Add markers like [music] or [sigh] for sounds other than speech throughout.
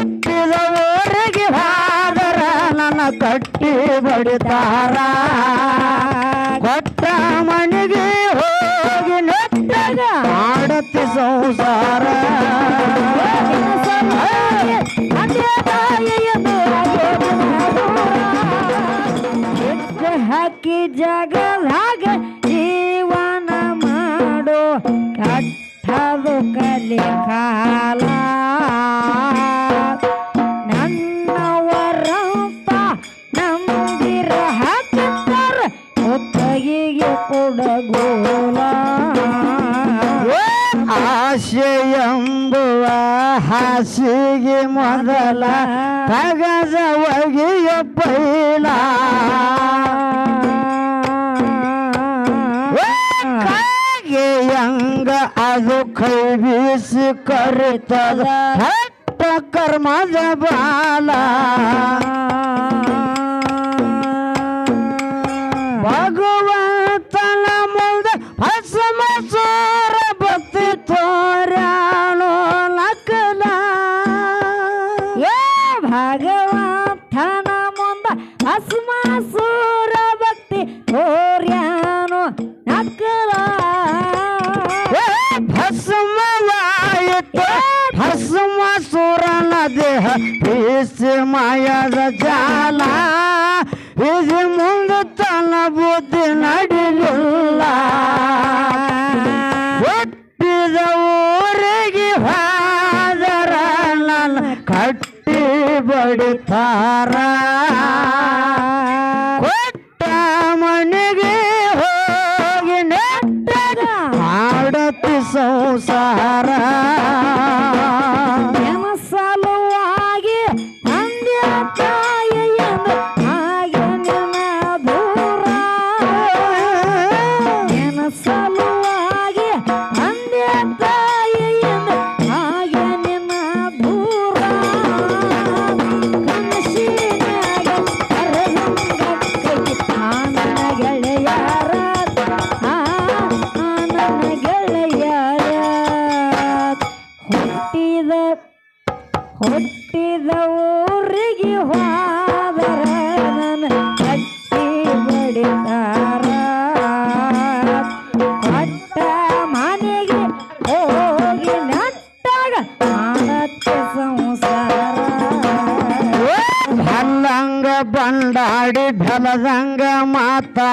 ಹುಟ್ಟಿದ ಊರಿಗೆ ಹಾದರ ನನ್ನ ಕಟ್ಟಿ ಬಡಿತಾರ. ಕೊಟ್ಟ ಮನೆಗೆ ಹೋಗಿ ನೆಟ್ಟಗ ಮಾಡತಿ ಸಂಸಾರ. ಹಾಕಿ ಜಗದಾಗ ಜೀವನ ಮಾಡೋ ಕಟ್ಟದು ಕಲಿ ಕಾಲ. ಮೊದಲ ಕಗದ ಒಗೆಯ ಪೈಲ ಕಾಗೆಯಂಗ ಅದು ಕೈ ಬೀಸಿ ಕರಿತದ ಕರ್ಮದ ಬಾಲ. ಭಗವಂತನ ಮುಂದ ಹಸ್ಮ ಸೂರ ಭಕ್ತಿ ತೋರ್ಯಾನೋ ನಕಲ. ಭಸ್ಮವಾಯಿತು. ಭಸ್ಮ ಸುರನ ದೇಹ ಬೀಸಿ ಮಾಯದ ಜಾಲ. ಇದು ಮುಂದೆ ತನ್ನ ಬುದ್ಧಿ ನಡಿಲಿಲ್ಲ. ಹುಟ್ಟಿದ ಬಡಿತಾರ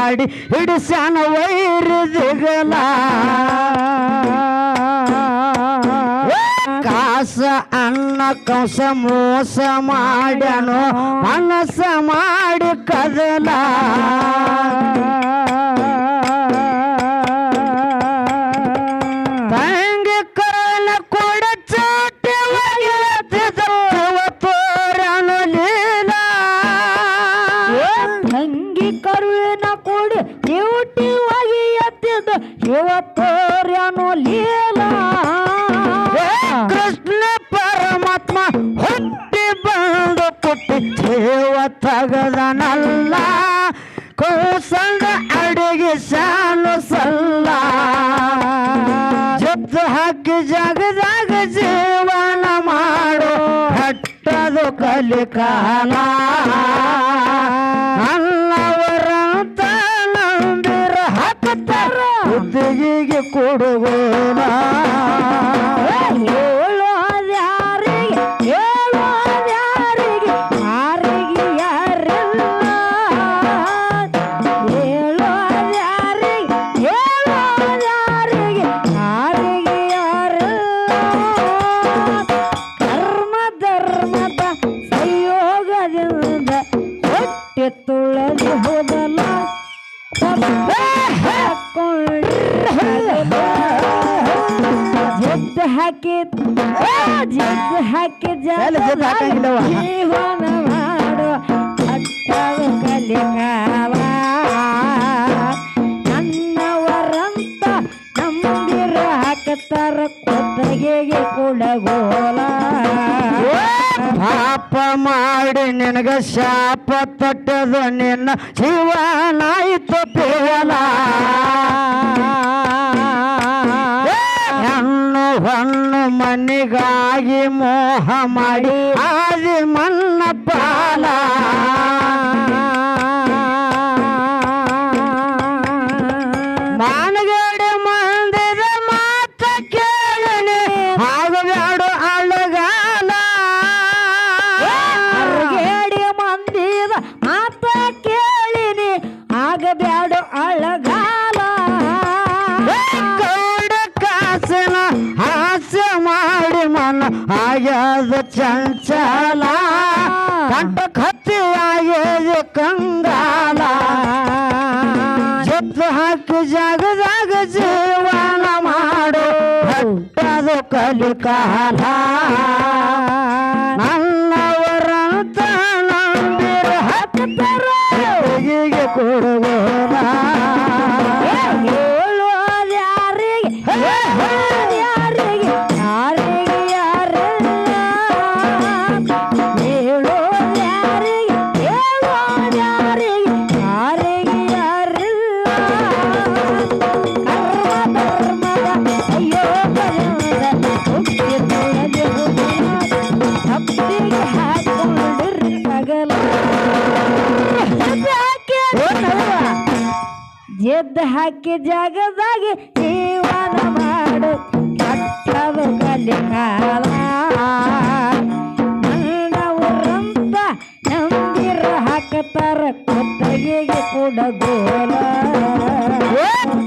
ಮಾತಾಡಿ ಹಿಡಿಸ್ಯಾನ ವೈರಿ ದಿಗಲ. ಕಾಸ ಅನ್ನ ಕಂಸ ಮೋಸ ಮಾಡ್ಯಾನೋ ಮನಸ್ಸ ಮಾಡಿ ಕದಲ. ಎತ್ತಿದ ಇವತ್ತೋರ್ಯನು ಲೀಲ. ಕೃಷ್ಣ ಪರಮಾತ್ಮ, ಹುಟ್ಟಿ ಬಂದು ಪುಟ್ಟಿ ತಗದನಲ್ಲ. ಕೌಸಂಗ ಅಡಿಗೆ ಶಾನು ಸಲ್ಲ. ಜದ್ದು ಹಾಕಿ ಜಗದಾಗ ಜೀವನ ಮಾಡೋ ಕಟ್ಟದು ಕಲಿಕಾಲ கொடு ಹಾಕಿ ಜೀವನ ಮಾಡು ಅಟ್ಟದು ಕಲಿಕಾಲ ನನ್ನವರಂತ ನಂಬಿರ ಹಾಕತ್ತಾರ ಕೊತ್ತಗೆಗೆ ಕೊಡಗೋಲ ಪಾಪ ಮಾಡಿ ನಿನಗ ಶಾಪ ತಟ್ಟದು ನಿನ್ನ ಜೀವನಾಯಿತು ಪೇಲ. ಹೆಣ್ಣು ಮನಿಗಾಗಿ ಮೋಹ ಮಾಡಿ ಆದಿ ಮನ್ನ ಪಾಲ ಚಂಚಲ ಕಂಟ ಕತ್ತಿ ಆಗ್ಯದ ಕಂಗಾಲ. ಜತ್ತು ಹಾಕಿ ಜಾಗದಾಗ ಜೀವನ ಮಾಡು ಹಟ್ಟದು ಕಲಿಕಾಲ ನನ್ನವರಂತ ನಂಬಿರ ಹತ್ತರ ಹೀಗೆ ಎದ್ದು ಹಾಕಿ ಜಾಗದಾಗಿ ಜೀವನ ಮಾಡು. ಕಟ್ಟದು ಕಲಿಕಾಲ ನನ್ನವರಂತ ನಂಬಿರ ಹಾಕತಾರ, ಕೊತ್ತಗೆಗೆ ಕೂಡ ಗೋಲ.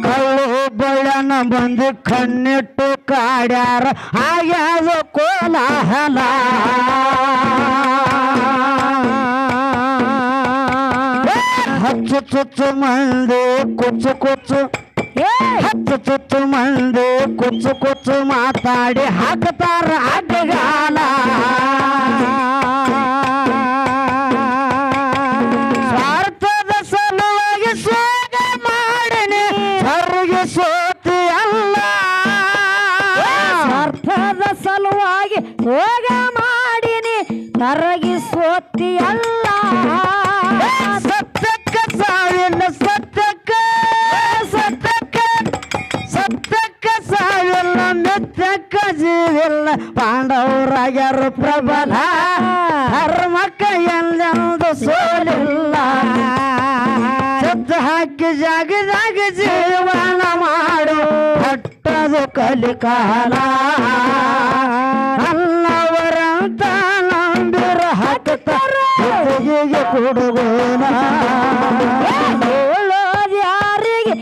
ಕಳ್ಳು ಬಳ್ಳನ ಬಂದು ಕಣ್ಣಿಟ್ಟು ಕಾಡ್ಯಾರ. ಆಯಾದ ಕೋಲಾಹಲ. ಹಚ್ಚು ಚುಚ್ಚು ಮಂದಿ ಕುಚ್ಚು ಕುಚ್ಚು ಹಚ್ಚು ಚುಚ್ಚು ಮಂದೆ ಕುಚ್ಚು ಕುಚ್ಚು ಮಾತಾಡಿ ಹಾಕತಾರ ಅಡ್ಡಗಾಲ. ಸ್ವಾರ್ಥದ ಜೀವಿಲ್ಲ, ಪಾಂಡವರಾಗ್ಯಾರು ಪ್ರಬಲ ಧರ್ಮಕ್ಕ ಎಲ್ಲೆಂದು ಸೋಲಿಲ್ಲ. ಸದ್ದು ಹಾಕಿ ಜಾಗದಾಗ ಜೀವನ ಮಾಡು, ಕಟ್ಟದು ಕಲಿಕಾಲ. ಅಲ್ಲವರಂತ ನಂಬಿರ ಹಾಕ್ತಾರ ಕೊಡುಗೋಣ ಹೇಳೋದ್ ಯಾರಿಗೆ?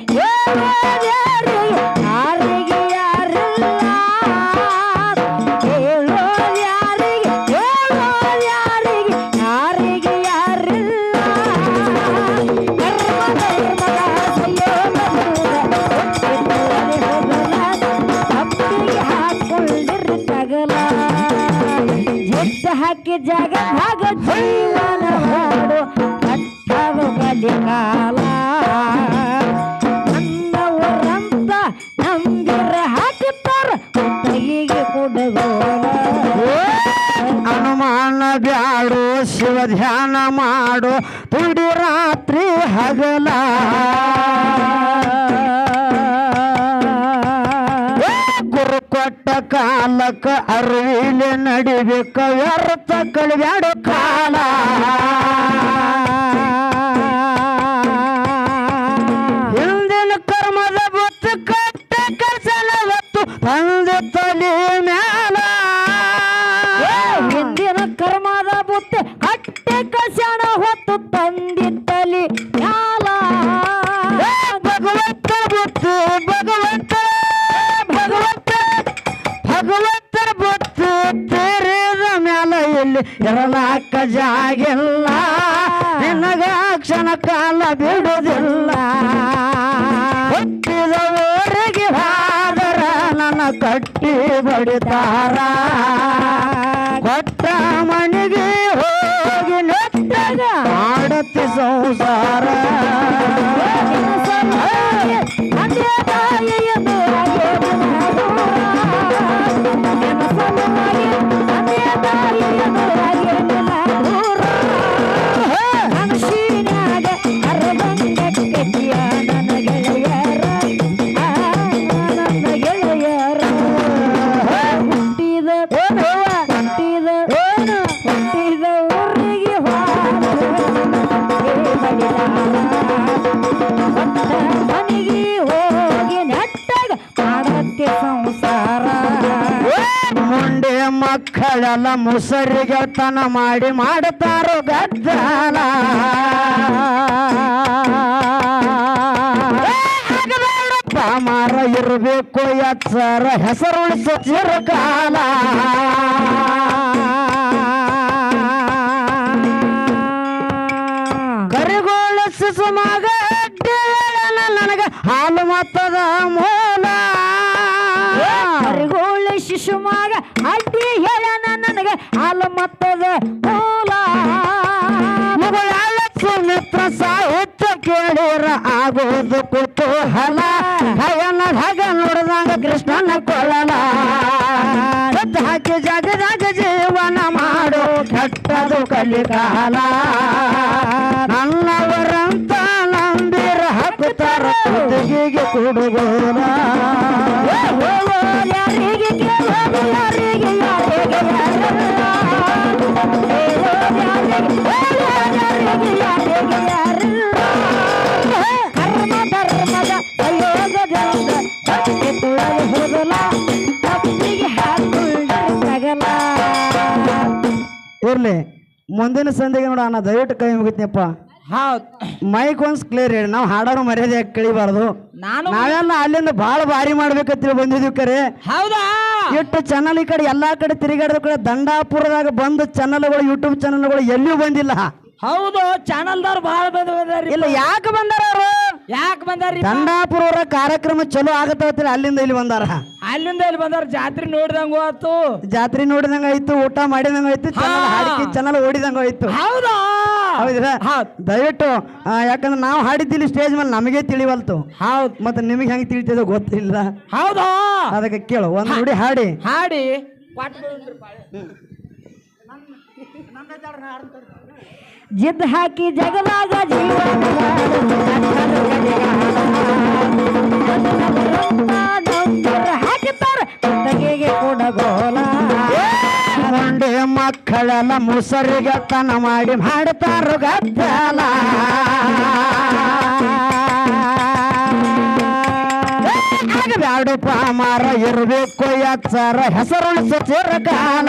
ಎದ್ದು ಹಾಕಿ ಜಾಗ ಭಾಗ ಜೀವನ ಮಾಡು ಕಟ್ಟದು ಕಲಿಕಾಲ ನನ್ನವರಂತ ನಂಬಿರ ಹಾಕುತ್ತಾರ ಕೈಗೆ ಕೊಡಗೋಲ ಅನುಮಾನ ಬ್ಯಾಡು, ಶಿವ ಧ್ಯಾನ ಮಾಡು, ತುಡಿ ರಾತ್ರಿ ಹಗಲ. ಕೊಟ್ಟ ಕಾಲಕ್ಕ ಅರಿವಿಲೆ ನಡಿಬೇಕ ವ್ಯರ್ಥ ಕಾಲ. ಹಿಂದಿನ ಕರ್ಮದ ಬುತ್ತು ಕಟ್ಟ ಕಸಲ ಹೊತ್ತು ಕ್ಷಣ ಕಾಲ ಬಿಡುವುದಿಲ್ಲ. ಹುಟ್ಟಿದ ಹಾದರ ನನ್ನ ಕಟ್ಟಿ ಬಡಿತಾರ. ಕೊಟ್ಟ ಮನೆಗೆ ಹೋಗಿ ನೆಟ್ಟಾಗ ಮಾಡತಿ ಸಂಸಾರ. ಮಕ್ಕಳೆಲ್ಲ ಮುಸರಿಗೆ ತನ ಮಾಡಿ ಮಾಡ್ತಾರೋ ಗದ್ದಲ ಪಾಮಾರ ಇರಬೇಕು ಎಚ್ಚರ ಹೆಸರು ಉಳಿಸೋ ಚಿರಕಾಲ. ಕರಿಗೋಳ ಸುಮಾಗ ಹಾಲು ಮತ್ತದ ಮೂಲ ಸಾಹಿತ್ಯ ಕೇಳಿರ ಆಗೋದು ಕುತೂಹಲ. ಹಗನ ಹಗ ನೋಡ್ದಂಗ ಕೃಷ್ಣನ ಕೊಳಲ. ಹಾಕಿ ಜಗದಾಗ ಜೀವನ ಮಾಡೋ ಕೆಟ್ಟದು ಕಲಿಕಾಲ. ನನ್ನವರಂತ ನಂಬಿರ ಹಾಕುತ್ತಾರ ಕುಡುಗೋಲ. ಯಾರಿಗೆ ಕೇಳೋದು ಇರ್ಲಿ ಮುಂದಿನ ಸಂಧಿಗೆ ನೋಡ ಅಣ್ಣ ದಯವಿಟ್ಟು ಕೈ ಮುಗಿತ್ನಪ್ಪ. ಹೌದು. ಮೈಕ್ ಒನ್ಸ್ ಕ್ಲಿಯರ್ ಹೇಳಿ ನಾವು ಹಾಡೋರು ಮರ್ಯಾದೆ ಕಳಿಬಾರ್ದು? ನಾನು ನಾವೆಲ್ಲ ಅಲ್ಲಿಂದ ಭಾಳ ಭಾರಿ ಮಾಡ್ಬೇಕಂತ ಬಂದಿದ್ವಿ ಕರೆ. ಹೌದಾ? ಎಷ್ಟು ಚಾನಲ್ ಈ ಕಡೆ ಎಲ್ಲಾ ಕಡೆ ತಿರುಗಾಡಿದ ಕಡೆ ದಂಡಾಪುರದಾಗ ಬಂದು ಚಾನಲ್ಗಳು ಯೂಟ್ಯೂಬ್ ಚಾನಲ್ಗಳು ಎಲ್ಲಿಯೂ ಬಂದಿಲ್ಲ. ಹೌದು ಚಾನಲ್ದವ್ರು ಬಹಳ ಬಂದ ಬಂದಾರಿ ಇಲ್ಲ ಯಾಕೆ ಬಂದಾರ ಅವರು? ಯಾಕೆ ಬಂದಾರಿ ದಂಡಾಪುರ ಕಾರ್ಯಕ್ರಮ ಚಲೋ ಆಗತ್ತ ಅಲ್ಲಿಂದ ಇಲ್ಲಿ ಬಂದಾರ. ಅಲ್ಲಿಂದ ಇಲ್ಲಿ ಬಂದಾರ ಜಾತ್ರೆ ನೋಡಿದಂಗ ಆಯ್ತು. ಜಾತ್ರೆ ನೋಡಿದಂಗ ಆಯ್ತು ಊಟ ಮಾಡಿದಂಗ ಆಯ್ತು ಚಾನಲ್. ಹಾಡಿಕೆ ಚಾನಲ್ ಓಡಿದಂಗ ಆಯ್ತು. ಹೌದಾ? ಹೌದಿರಾ ಹಾ ದಯವಿಟ್ಟು ಯಾಕಂದ್ರೆ ನಾವು ಹಾಡಿದ್ದಿಲ್ಲ ಸ್ಟೇಜ್ ಮೇಲೆ ನಮಗೆ ತಿಳಿವಲ್ತು. ಹೌದು. ಮತ್ತೆ ನಿಮಗೆ ಹೆಂಗೆ ತಿಳಿತದೋ ಗೊತ್ತಿಲ್ಲ. ಹೌದಾ? ಅದಕ್ಕೆ ಕೇಳು ಒಂದು ನೋಡಿ ಹಾಡಿ. ಹಾಡಿ. ಜಿದ್ ಹಾಕಿ ಜಗದಾಗ ಜೀವನ [laughs] ಕುತ್ತಗೆಗೆ ಕೊಡಗೋಲ ಮಕ್ಕಳೆಲ್ಲ ಮುಸರಿಗೆ ತನ ಮಾಡಿ ಮಾಡ್ತಾರ ಗದ್ದಲ. ಬ್ಯಾಡು ಮಾರ ಇರಬೇಕು ಎಚ್ಚರ ಹೆಸರುಳಿಸ ಚಿರಕಾಲ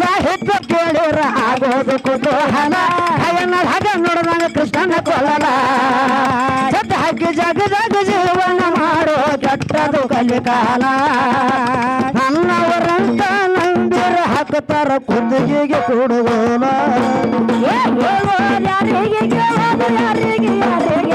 ಸಾಹಿತ್ಯ ಕೇಳಿರ ಆಗೋದು ಕುತೂಹಲ. ಹಯನ ಹಗ ನೋಡಿದಾಗ ಕೃಷ್ಣನ ಕೊಳಲ ಜೊತೆ ಹಾಕಿ ಜಗದಾಗ ಜೀವನ ಮಾಡೋ ಕೆಟ್ಟದು ಕಲಿಕಾಲ. ನನ್ನವರಂತ ನಂಬಿರ ಹಾಕುತ್ತಾರ ಕುಂದಿಗೆ ಕುಡುಗೋಲ. ಯಾರಿಗೆ ಯಾರಿಗೆ ಯಾರಿಗೆ ಯಾರಿಗೆ